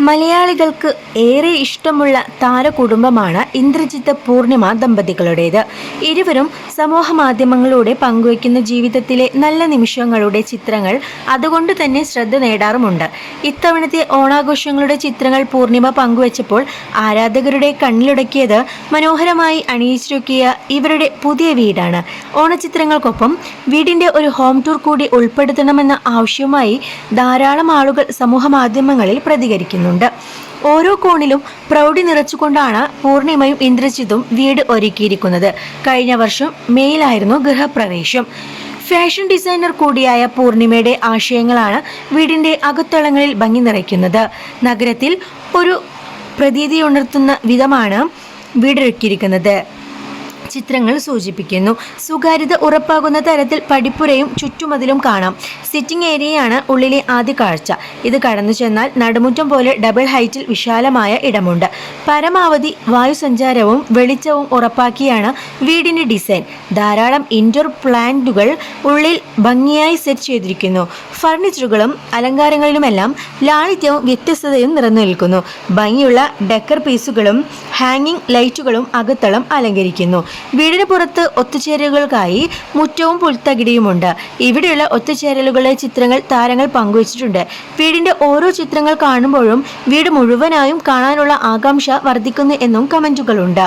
മലയാളികൾക്ക് ഏറെ ഇഷ്ടമുള്ള താരകുടുംബമാണ് ഇന്ദ്രജിത്ത് പൂർണിമ ദമ്പതികളുടേത്. ഇരുവരും സമൂഹ മാധ്യമങ്ങളിലൂടെ പങ്കുവയ്ക്കുന്ന ജീവിതത്തിലെ നല്ല നിമിഷങ്ങളുടെ ചിത്രങ്ങൾ അതുകൊണ്ട് തന്നെ ശ്രദ്ധ നേടാറുമുണ്ട്. ഇത്തവണത്തെ ഓണാഘോഷങ്ങളുടെ ചിത്രങ്ങൾ പൂർണിമ പങ്കുവച്ചപ്പോൾ ആരാധകരുടെ കണ്ണിലുടക്കിയത് മനോഹരമായി അണിയിച്ചൊരുക്കിയ ഇവരുടെ പുതിയ വീടാണ്. ഓണച്ചിത്രങ്ങൾക്കൊപ്പം വീടിന്റെ ഒരു ഹോം ടൂർ കൂടി ഉൾപ്പെടുത്തണമെന്ന ആവശ്യവുമായി ധാരാളം ആളുകൾ സമൂഹ മാധ്യമങ്ങളിൽ പ്രതികരിക്കുന്നുണ്ട് ഓരോ കോണിലും പ്രൗഢി നിറച്ചുകൊണ്ടാണ് പൂർണിമയും ഇന്ദ്രജിത്തും വീട് ഒരുക്കിയിരിക്കുന്നത്. കഴിഞ്ഞ വർഷം മേയിലായിരുന്നു ഗൃഹപ്രവേശം. ഫാഷൻ ഡിസൈനർ കൂടിയായ പൂർണിമയുടെ ആശയങ്ങളാണ് വീടിന്റെ അകത്തളങ്ങളിൽ ഭംഗി നിറയ്ക്കുന്നത്. നഗരത്തിൽ ഒരു പ്രതീതി ഉണർത്തുന്ന വിധമാണ് വീടൊരുക്കിയിരിക്കുന്നത്. ചിത്രങ്ങൾ സൂചിപ്പിക്കുന്നു. സ്വകാര്യത ഉറപ്പാകുന്ന തരത്തിൽ പടിപ്പുരയും ചുറ്റുമതിലും കാണാം. സിറ്റിംഗ് ഏരിയയാണ് ഉള്ളിലെ ആദ്യ കാഴ്ച. ഇത് കടന്നു ചെന്നാൽ നടുമുറ്റം പോലെ ഡബിൾ ഹൈറ്റിൽ വിശാലമായ ഇടമുണ്ട്. പരമാവധി വായുസഞ്ചാരവും വെളിച്ചവും ഉറപ്പാക്കിയാണ് വീടിന്റെ ഡിസൈൻ. ധാരാളം ഇൻഡോർ പ്ലാന്റുകൾ ഉള്ളിൽ ഭംഗിയായി സെറ്റ് ചെയ്തിരിക്കുന്നു. ഫർണിച്ചറുകളും അലങ്കാരങ്ങളിലുമെല്ലാം ലാളിത്യവും വ്യത്യസ്തതയും നിറഞ്ഞു നിൽക്കുന്നു ഭംഗിയുള്ള ഡെക്കർ പീസുകളും ഹാങ്ങിങ് ലൈറ്റുകളും അകത്തളം അലങ്കരിക്കുന്നു. വീടിന് പുറത്ത് ഒത്തുചേരലുകൾക്കായി മുറ്റവും പുൽത്തകിടിയുമുണ്ട്. ഇവിടെയുള്ള ഒത്തുചേരലുകളുടെ ചിത്രങ്ങൾ താരങ്ങൾ പങ്കുവച്ചിട്ടുണ്ട്. വീടിന്റെ ഓരോ ചിത്രങ്ങൾ കാണുമ്പോഴും വീട് മുഴുവനായും കാണാനുള്ള ആകാംക്ഷ വർദ്ധിക്കുന്നു എന്നും കമന്റുകളുണ്ട്.